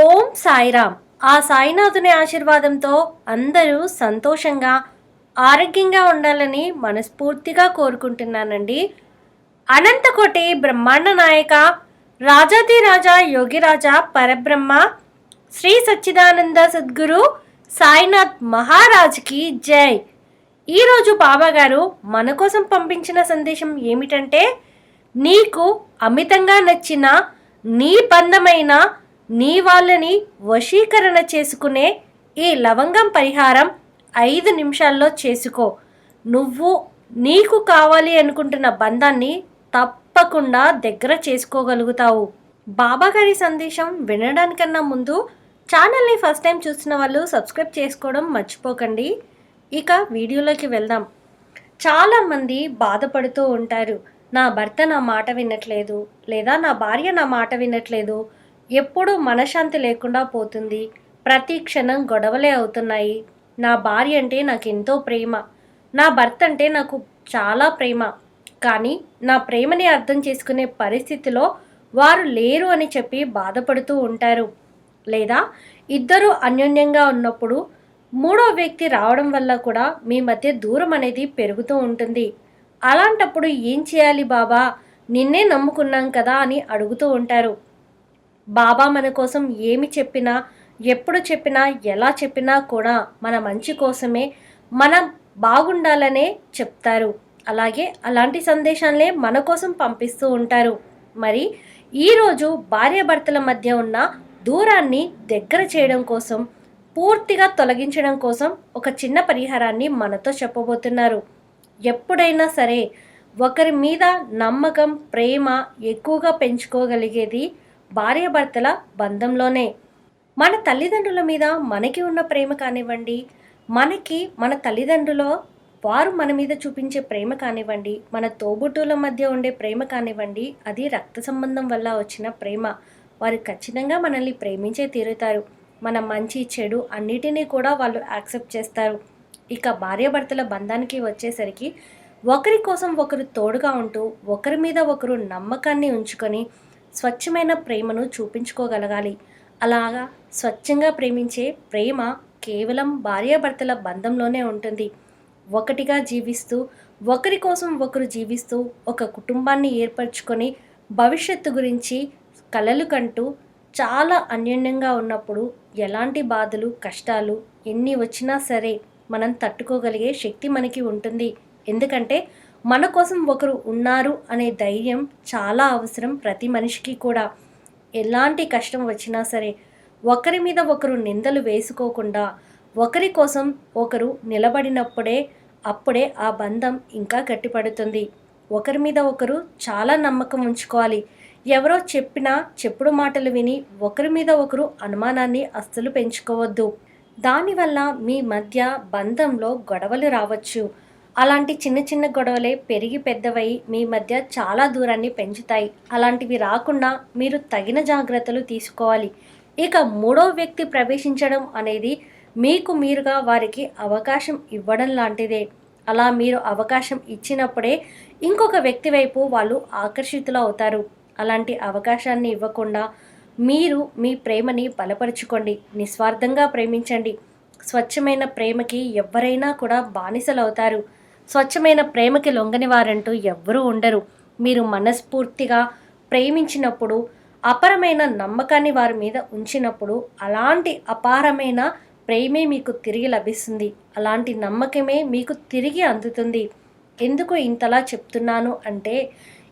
ఓం సాయిరామ్. ఆ సాయినాథుని ఆశీర్వాదంతో అందరూ సంతోషంగా ఆరోగ్యంగా ఉండాలని మనస్ఫూర్తిగా కోరుకుంటున్నానండి. అనంతకోటి బ్రహ్మాండ నాయక రాజాదిరాజా యోగిరాజా పరబ్రహ్మ శ్రీ సచ్చిదానంద సద్గురు సాయినాథ్ మహారాజ్కి జై. ఈరోజు బాబాగారు మన కోసం పంపించిన సందేశం ఏమిటంటే నీకు అమితంగా నచ్చిన నీ బంధమైన నీ వాళ్ళని వశీకరణ చేసుకునే ఈ లవంగం పరిహారం ఐదు నిమిషాల్లో చేసుకో. నువ్వు నీకు కావాలి అనుకుంటున్న బంధాన్ని తప్పకుండా దగ్గర చేసుకోగలుగుతావు. బాబాగారి సందేశం వినడానికన్నా ముందు ఛానల్ని ఫస్ట్ టైం చూసిన వాళ్ళు సబ్స్క్రైబ్ చేసుకోవడం మర్చిపోకండి. ఇక వీడియోలోకి వెళ్దాం. చాలామంది బాధపడుతూ ఉంటారు. నా భర్త నా మాట వినట్లేదు లేదా నా భార్య నా మాట వినట్లేదు. ఎప్పుడూ మనశ్శాంతి లేకుండా పోతుంది. ప్రతి క్షణం గొడవలే అవుతున్నాయి. నా భార్య అంటే నాకు ఎంతో ప్రేమ. నా భర్త అంటే నాకు చాలా ప్రేమ. కానీ నా ప్రేమని అర్థం చేసుకునే పరిస్థితిలో వారు లేరు అని చెప్పి బాధపడుతూ ఉంటారు. లేదా ఇద్దరు అన్యోన్యంగా ఉన్నప్పుడు మూడో వ్యక్తి రావడం వల్ల కూడా మీ మధ్య దూరం అనేది పెరుగుతూ ఉంటుంది. అలాంటప్పుడు ఏం చేయాలి బాబా? నిన్నే నమ్ముకున్నాం కదా అని అడుగుతూ ఉంటారు. బాబా మన కోసం ఏమి చెప్పినా ఎప్పుడు చెప్పినా ఎలా చెప్పినా కూడా మన మంచి కోసమే మనం బాగుండాలనే చెప్తారు. అలాగే అలాంటి సందేశాలనే మన కోసం పంపిస్తూ ఉంటారు. మరి ఈరోజు భార్యాభర్తల మధ్య ఉన్న దూరాన్ని దగ్గర చేయడం కోసం పూర్తిగా తొలగించడం కోసం ఒక చిన్న పరిహారాన్ని మనతో చెప్పబోతున్నారు. ఎప్పుడైనా సరే ఒకరి మీద నమ్మకం ప్రేమ ఎక్కువగా పెంచుకోగలిగేది భార్యాభర్తల బంధంలోనే. మన తల్లిదండ్రుల మీద మనకి ఉన్న ప్రేమ కానివ్వండి మనకి మన తల్లిదండ్రుల వారు మన మీద చూపించే ప్రేమ కానివ్వండి మన తోబుట్టుల మధ్య ఉండే ప్రేమ కానివ్వండి అది రక్త సంబంధం వల్ల వచ్చిన ప్రేమ. వారు ఖచ్చితంగా మనల్ని ప్రేమించే తీరుతారు. మన మంచి చెడు అన్నిటినీ కూడా వాళ్ళు యాక్సెప్ట్ చేస్తారు. ఇక భార్యాభర్తల బంధానికి వచ్చేసరికి ఒకరి కోసం ఒకరు తోడుగా ఉంటూ ఒకరి మీద ఒకరు నమ్మకాన్ని ఉంచుకొని స్వచ్ఛమైన ప్రేమను చూపించుకోగలగాలి. అలాగా స్వచ్ఛంగా ప్రేమించే ప్రేమ కేవలం భార్యాభర్తల బంధంలోనే ఉంటుంది. ఒకటిగా జీవిస్తూ ఒకరి కోసం ఒకరు జీవిస్తూ ఒక కుటుంబాన్ని ఏర్పరచుకొని భవిష్యత్తు గురించి కలలు కంటూ చాలా అన్యోన్యంగా ఉన్నప్పుడు ఎలాంటి బాధలు కష్టాలు ఎన్ని వచ్చినా సరే మనం తట్టుకోగలిగే శక్తి మనకి ఉంటుంది. ఎందుకంటే మన కోసం ఒకరు ఉన్నారు అనే ధైర్యం చాలా అవసరం ప్రతి మనిషికి కూడా. ఎలాంటి కష్టం వచ్చినా సరే ఒకరి మీద ఒకరు నిందలు వేసుకోకుండా ఒకరి కోసం ఒకరు నిలబడినప్పుడే అప్పుడే ఆ బంధం ఇంకా గట్టిపడుతుంది. ఒకరి మీద ఒకరు చాలా నమ్మకం ఉంచుకోవాలి. ఎవరో చెప్పినా చెప్పుడు మాటలు విని ఒకరి మీద ఒకరు అనుమానాన్ని అస్సలు పెంచుకోవద్దు. దానివల్ల మీ మధ్య బంధంలో గొడవలు రావచ్చు. అలాంటి చిన్న చిన్న గొడవలే పెరిగి పెద్దవై మీ మధ్య చాలా దూరాన్ని పెంచుతాయి. అలాంటివి రాకుండా మీరు తగిన జాగ్రత్తలు తీసుకోవాలి. ఇక మూడో వ్యక్తి ప్రవేశించడం అనేది మీకు మీరుగా వారికి అవకాశం ఇవ్వడం లాంటిదే. అలా మీరు అవకాశం ఇచ్చినప్పుడే ఇంకొక వ్యక్తి వైపు వాళ్ళు ఆకర్షితులు అవుతారు. అలాంటి అవకాశాన్ని ఇవ్వకుండా మీరు మీ ప్రేమని బలపరుచుకోండి. నిస్వార్థంగా ప్రేమించండి. స్వచ్ఛమైన ప్రేమకి ఎవరైనా కూడా బానిసలవుతారు. స్వచ్ఛమైన ప్రేమకి లొంగని వారంటూ ఎవ్వరూ ఉండరు. మీరు మనస్ఫూర్తిగా ప్రేమించినప్పుడు అపరమైన నమ్మకాన్ని వారి మీద ఉంచినప్పుడు అలాంటి అపారమైన ప్రేమే మీకు తిరిగి లభిస్తుంది. అలాంటి నమ్మకమే మీకు తిరిగి అందుతుంది. ఎందుకు ఇంతలా చెప్తున్నాను అంటే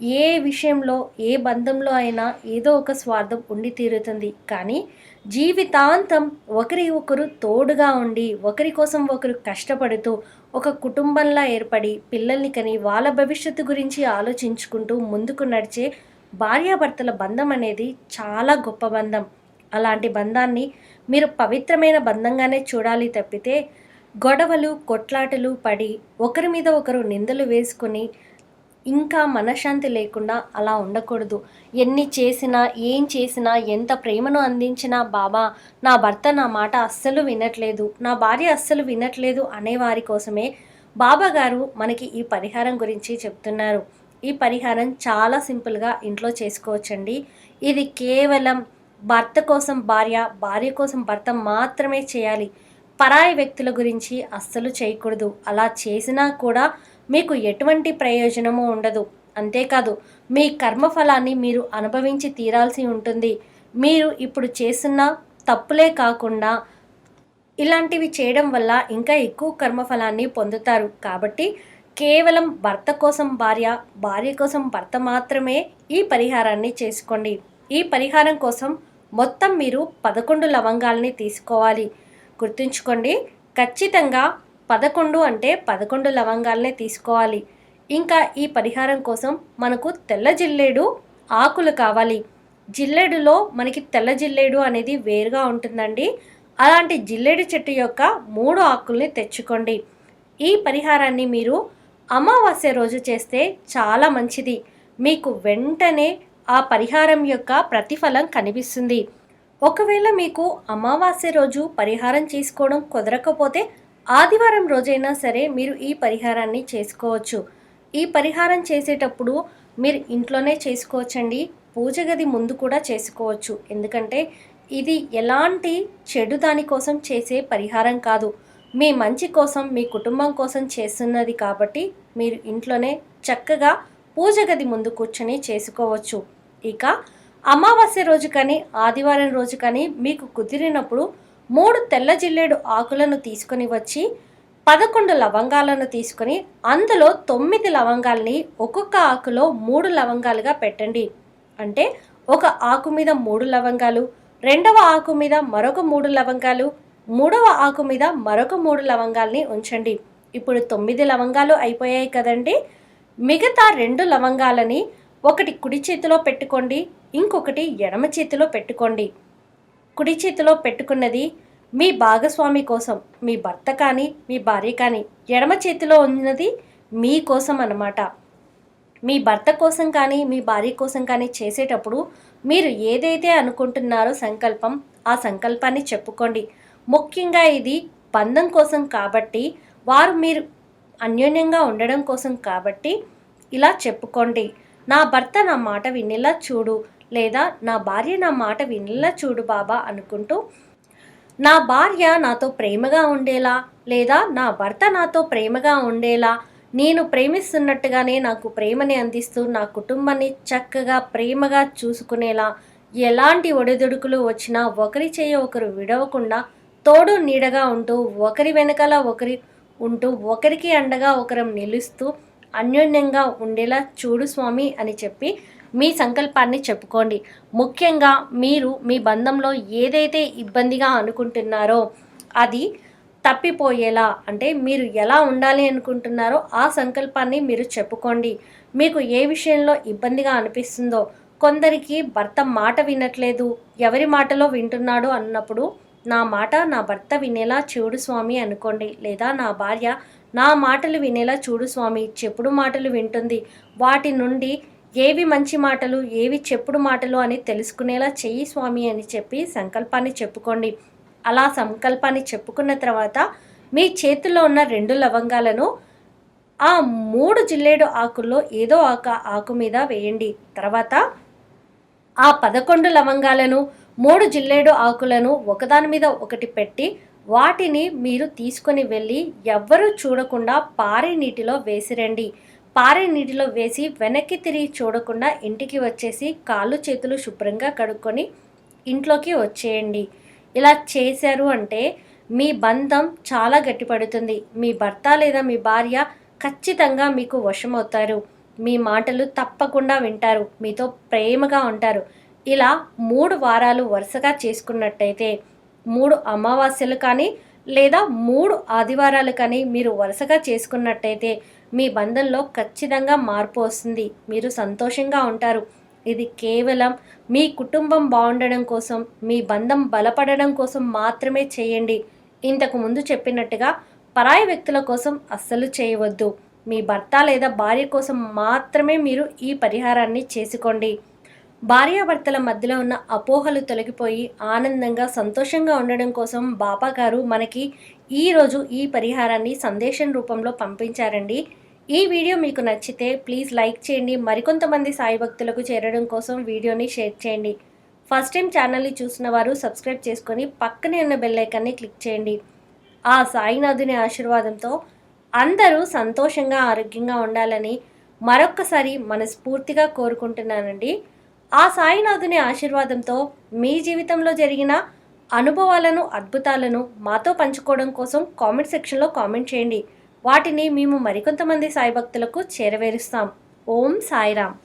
ఏ విషయంలో ఏ బంధంలో అయినా ఏదో ఒక స్వార్థం ఉండి తీరుతుంది. కానీ జీవితాంతం ఒకరి ఒకరు తోడుగా ఉండి ఒకరి కోసం ఒకరు కష్టపడుతూ ఒక కుటుంబంలా ఏర్పడి పిల్లల్ని కని వాళ్ళ భవిష్యత్తు గురించి ఆలోచించుకుంటూ ముందుకు నడిచే భార్యాభర్తల బంధం అనేది చాలా గొప్ప బంధం. అలాంటి బంధాన్ని మీరు పవిత్రమైన బంధంగానే చూడాలి తప్పితే గొడవలు కొట్లాటలు పడి ఒకరి మీద ఒకరు నిందలు వేసుకొని ఇంకా మనశ్శాంతి లేకుండా అలా ఉండకూడదు. ఎన్ని చేసినా ఏం చేసినా ఎంత ప్రేమను అందించినా బాబా నా భర్త నా మాట అస్సలు వినట్లేదు. నా భార్య అస్సలు వినట్లేదు అనేవారి కోసమే బాబా గారు మనకి ఈ పరిహారం గురించి చెప్తున్నారు. ఈ పరిహారం చాలా సింపుల్గా ఇంట్లో చేసుకోవచ్చండి. ఇది కేవలం భర్త కోసం భార్య భార్య కోసం భర్త మాత్రమే చేయాలి. పరాయి వ్యక్తుల గురించి అస్సలు చేయకూడదు. అలా చేసినా కూడా మీకు ఎటువంటి ప్రయోజనము ఉండదు. అంతేకాదు మీ కర్మఫలాన్ని మీరు అనుభవించి తీరాల్సి ఉంటుంది. మీరు ఇప్పుడు చేస్తున్న తప్పులే కాకుండా ఇలాంటివి చేయడం వల్ల ఇంకా ఎక్కువ కర్మఫలాన్ని పొందుతారు. కాబట్టి కేవలం భర్త కోసం భార్య భార్య కోసం భర్త మాత్రమే ఈ పరిహారాన్ని చేసుకోండి. ఈ పరిహారం కోసం మొత్తం మీరు పదకొండు లవంగాల్ని తీసుకోవాలి. గుర్తుంచుకోండి ఖచ్చితంగా పదకొండు అంటే పదకొండు లవంగాల్ని తీసుకోవాలి. ఇంకా ఈ పరిహారం కోసం మనకు తెల్ల జిల్లేడు ఆకులు కావాలి. జిల్లేడులో మనకి తెల్ల జిల్లేడు అనేది వేరుగా ఉంటుందండి. అలాంటి జిల్లేడు చెట్టు యొక్క మూడు ఆకుల్ని తెచ్చుకోండి. ఈ పరిహారాన్ని మీరు అమావాస్య రోజు చేస్తే చాలా మంచిది. మీకు వెంటనే ఆ పరిహారం యొక్క ప్రతిఫలం కనిపిస్తుంది. ఒకవేళ మీకు అమావాస్య రోజు పరిహారం చేసుకోవడం కుదరకపోతే ఆదివారం రోజైనా సరే మీరు ఈ పరిహారాన్ని చేసుకోవచ్చు. ఈ పరిహారం చేసేటప్పుడు మీరు ఇంట్లోనే చేసుకోవచ్చండి. పూజ గది ముందు కూడా చేసుకోవచ్చు. ఎందుకంటే ఇది ఎలాంటి చెడు దానికోసం చేసే పరిహారం కాదు. మీ మంచి కోసం మీ కుటుంబం కోసం చేస్తున్నది కాబట్టి మీరు ఇంట్లోనే చక్కగా పూజ గది ముందు కూర్చొని చేసుకోవచ్చు. ఇక అమావాస్య రోజు కానీ ఆదివారం రోజు కానీ మీకు కుదిరినప్పుడు మూడు తెల్ల జిల్లేడు ఆకులను తీసుకొని వచ్చి పదకొండు లవంగాలను తీసుకొని అందులో తొమ్మిది లవంగాల్ని ఒక్కొక్క ఆకులో మూడు లవంగాలుగా పెట్టండి. అంటే ఒక ఆకు మీద మూడు లవంగాలు రెండవ ఆకు మీద మరొక మూడు లవంగాలు మూడవ ఆకు మీద మరొక మూడు లవంగాల్ని ఉంచండి. ఇప్పుడు తొమ్మిది లవంగాలు అయిపోయాయి కదండి. మిగతా రెండు లవంగాలని ఒకటి కుడి చేతిలో పెట్టుకోండి ఇంకొకటి ఎడమ చేతిలో పెట్టుకోండి. కుడి చేతిలో పెట్టుకున్నది మీ భాగస్వామి కోసం. మీ భర్త కానీ మీ భార్య కానీ ఎడమ చేతిలో ఉన్నది మీ కోసం అన్నమాట. మీ భర్త కోసం కానీ మీ భార్య కోసం కానీ చేసేటప్పుడు మీరు ఏదైతే అనుకుంటున్నారో సంకల్పం ఆ సంకల్పాన్ని చెప్పుకోండి. ముఖ్యంగా ఇది బంధం కోసం కాబట్టి వారు మీరు అన్యోన్యంగా ఉండడం కోసం కాబట్టి ఇలా చెప్పుకోండి. నా భర్త నా మాట వినేలా చూడు. లేదా నా భార్య నా మాట వినలా చూడు బాబా అనుకుంటూ నా భార్య నాతో ప్రేమగా ఉండేలా లేదా నా భర్త నాతో ప్రేమగా ఉండేలా నేను ప్రేమిస్తున్నట్టుగానే నాకు ప్రేమని అందిస్తూ నా కుటుంబాన్ని చక్కగా ప్రేమగా చూసుకునేలా ఎలాంటి ఒడిదుడుకులు వచ్చినా ఒకరి చేయ ఒకరు విడవకుండా తోడు నీడగా ఉంటూ ఒకరి వెనకాల ఒకరి ఉంటూ ఒకరికి అండగా ఒకరం నిలుస్తూ అన్యోన్యంగా ఉండేలా చూడు స్వామి అని చెప్పి మీ సంకల్పాన్ని చెప్పుకోండి. ముఖ్యంగా మీరు మీ బంధంలో ఏదైతే ఇబ్బందిగా అనుకుంటున్నారో అది తప్పిపోయేలా అంటే మీరు ఎలా ఉండాలి అనుకుంటున్నారో ఆ సంకల్పాన్ని మీరు చెప్పుకోండి. మీకు ఏ విషయంలో ఇబ్బందిగా అనిపిస్తుందో కొందరికి భర్త మాట వినట్లేదు ఎవరి మాటలో వింటున్నాడు అన్నప్పుడు నా మాట నా భర్త వినేలా చూడు స్వామి అనుకోండి. లేదా నా భార్య నా మాటలు వినేలా చూడు స్వామి చెప్పుడు మాటలు వింటుంది. వాటి నుండి ఏవి మంచి మాటలు ఏవి చెప్పుడు మాటలు అని తెలుసుకునేలా చెయ్యి స్వామి అని చెప్పి సంకల్పాన్ని చెప్పుకోండి. అలా సంకల్పాన్ని చెప్పుకున్న తర్వాత మీ చేతిలో ఉన్న రెండు లవంగాలను ఆ మూడు జిల్లేడు ఆకుల్లో ఏదో ఒక ఆకు మీద వేయండి. తర్వాత ఆ పదకొండు లవంగాలను మూడు జిల్లేడు ఆకులను ఒకదాని మీద ఒకటి పెట్టి వాటిని మీరు తీసుకొని వెళ్ళి ఎవ్వరూ చూడకుండా పారే నీటిలో వేసిరండి. పారే నీటిలో వేసి వెనక్కి తిరిగి చూడకుండా ఇంటికి వచ్చేసి కాళ్ళు చేతులు శుభ్రంగా కడుక్కొని ఇంట్లోకి వచ్చేయండి. ఇలా చేశారు అంటే మీ బంధం చాలా గట్టిపడుతుంది. మీ భర్త లేదా మీ భార్య ఖచ్చితంగా మీకు వశమవుతారు. మీ మాటలు తప్పకుండా వింటారు. మీతో ప్రేమగా ఉంటారు. ఇలా మూడు వారాలు వరుసగా చేసుకున్నట్టయితే మూడు అమావాస్యలు కానీ లేదా మూడు ఆదివారాలు కానీ మీరు వరుసగా చేసుకున్నట్టయితే మీ బంధంలో ఖచ్చితంగా మార్పు వస్తుంది. మీరు సంతోషంగా ఉంటారు. ఇది కేవలం మీ కుటుంబం బాగుండడం కోసం మీ బంధం బలపడడం కోసం మాత్రమే చేయండి. ఇంతకు ముందు చెప్పినట్టుగా పరాయి వ్యక్తుల కోసం అస్సలు చేయవద్దు. మీ భర్త లేదా భార్య కోసం మాత్రమే మీరు ఈ పరిహారాన్ని చేసుకోండి. భార్యాభర్తల మధ్యలో ఉన్న అపోహలు తొలగిపోయి ఆనందంగా సంతోషంగా ఉండడం కోసం బాబా గారు మనకి ఈరోజు ఈ పరిహారాన్ని సందేశం రూపంలో పంపించారండి. ఈ వీడియో మీకు నచ్చితే ప్లీజ్ లైక్ చేయండి. మరికొంతమంది సాయి భక్తులకు చేరడం కోసం వీడియోని షేర్ చేయండి. ఫస్ట్ టైం ఛానల్ని చూసిన వారు సబ్స్క్రైబ్ చేసుకొని పక్కనే ఉన్న బెల్లైకాన్ని క్లిక్ చేయండి. ఆ సాయినాథుని ఆశీర్వాదంతో అందరూ సంతోషంగా ఆరోగ్యంగా ఉండాలని మరొక్కసారి మనస్ఫూర్తిగా కోరుకుంటున్నానండి. ఆ సాయినాథుని ఆశీర్వాదంతో మీ జీవితంలో జరిగిన అనుభవాలను అద్భుతాలను మాతో పంచుకోవడం కోసం కామెంట్ సెక్షన్లో కామెంట్ చేయండి. వాటిని మేము మరికొంతమంది సాయి భక్తులకు చేరవేరుస్తాం. ఓం సాయిరామ్.